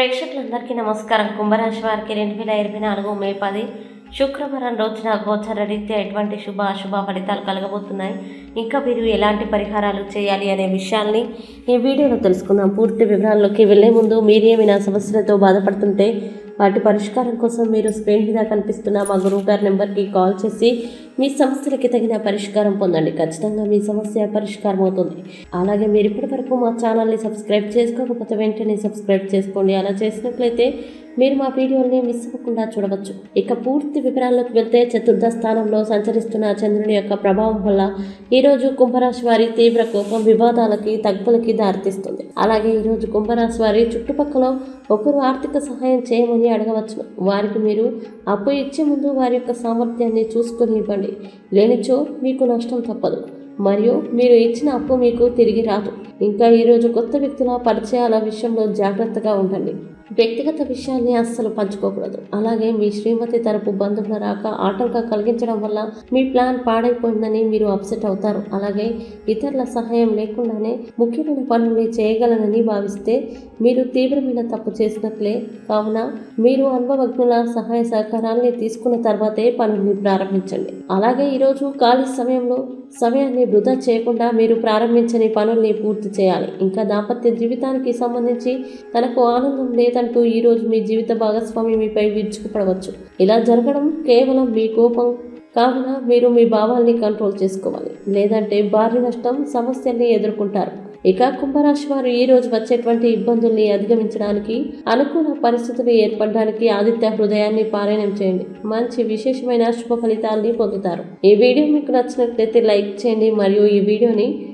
ప్రేక్షకులందరికీ నమస్కారం. కుంభరాశి వారికి రెండు వేల ఇరవై నాలుగు మే పది శుక్రవారం రోజున గోచర రీత్యా ఎటువంటి శుభ అశుభ ఫలితాలు కలగబోతున్నాయి. ఇంకా మీరు ఎలాంటి పరిహారాలు చేయాలి అనే విషయాల్ని ఈ వీడియోలో తెలుసుకుందాం. పూర్తి వివరాల్లోకి వెళ్ళే ముందు మీరేమైనా సమస్యలతో బాధపడుతుంటే వాటి పరిష్కారం కోసం మీరు స్క్రీన్ మీద కనిపిస్తున్న మా గురువు గారి నెంబర్కి కాల్ చేసి మీ సమస్యలకి తగిన పరిష్కారం పొందండి. ఖచ్చితంగా మీ సమస్య పరిష్కారం అవుతుంది. అలాగే మీరు ఇప్పటి వరకు మా ఛానల్ని సబ్స్క్రైబ్ చేసుకోకపోతే వెంటనే సబ్స్క్రైబ్ చేసుకోండి. అలా చేసినట్లయితే మీరు మా వీడియోని మిస్ అవ్వకుండా చూడవచ్చు. ఇక పూర్తి వివరాల్లోకి వెళ్తే చతుర్థ స్థానంలో సంచరిస్తున్న చంద్రుని యొక్క ప్రభావం వల్ల ఈరోజు కుంభరాశి వారి తీవ్ర కోపం వివాదాలకి తగ్గులకి దారితీస్తుంది. అలాగే ఈరోజు కుంభరాశి వారి చుట్టుపక్కల ఒకరు ఆర్థిక సహాయం చేయమని అడగవచ్చు. వారికి మీరు అప్పు ఇచ్చే ముందు వారి యొక్క సామర్థ్యాన్ని చూసుకొని ఇవ్వండి. లేనిచో మీకు నష్టం తప్పదు. మరియు మీరు ఇచ్చిన అప్పు మీకు తిరిగి రాదు. ఇంకా ఈరోజు కొత్త వ్యక్తుల పరిచయాల విషయంలో జాగ్రత్తగా ఉండండి. వ్యక్తిగత విషయాన్ని అస్సలు పంచుకోకూడదు. అలాగే మీ శ్రీమతి తరపు బంధువుల రాక ఆటంకం కలిగించడం వల్ల మీ ప్లాన్ పాడైపోయిందని మీరు అప్సెట్ అవుతారు. అలాగే ఇతరుల సహాయం లేకుండానే ముఖ్యమైన పనుల్ని చేయగలనని భావిస్తే మీరు తీవ్రమైన తప్పు చేసినట్లే. కావున మీరు అనుభవజ్ఞుల సహాయ సహకారాన్ని తీసుకున్న తర్వాతే పనుల్ని ప్రారంభించండి. అలాగే ఈరోజు ఖాళీ సమయంలో సమయాన్ని వృధా చేయకుండా మీరు ప్రారంభించని పనుల్ని పూర్తి పూర్తి చేయాలి. ఇంకా దాంపత్య జీవితానికి సంబంధించి తనకు ఆనందం లేదంటూ ఈరోజు మీ జీవిత భాగస్వామి మీపై విరుచుకుపడవచ్చు. ఇలా జరగడం కేవలం మీ కోపం కావున మీరు మీ భావాల్ని కంట్రోల్ చేసుకోవాలి. లేదంటే భారీ నష్టం సమస్యల్ని ఎదుర్కొంటారు. ఇక కుంభరాశి వారు ఈ రోజు వచ్చేటువంటి ఇబ్బందుల్ని అధిగమించడానికి అనుకూల పరిస్థితులు ఏర్పడడానికి ఆదిత్య హృదయాన్ని పారాయణం చేయండి. మంచి విశేషమైన శుభ ఫలితాల్ని పొందుతారు. ఈ వీడియో మీకు నచ్చినట్లయితే లైక్ చేయండి. మరియు ఈ వీడియోని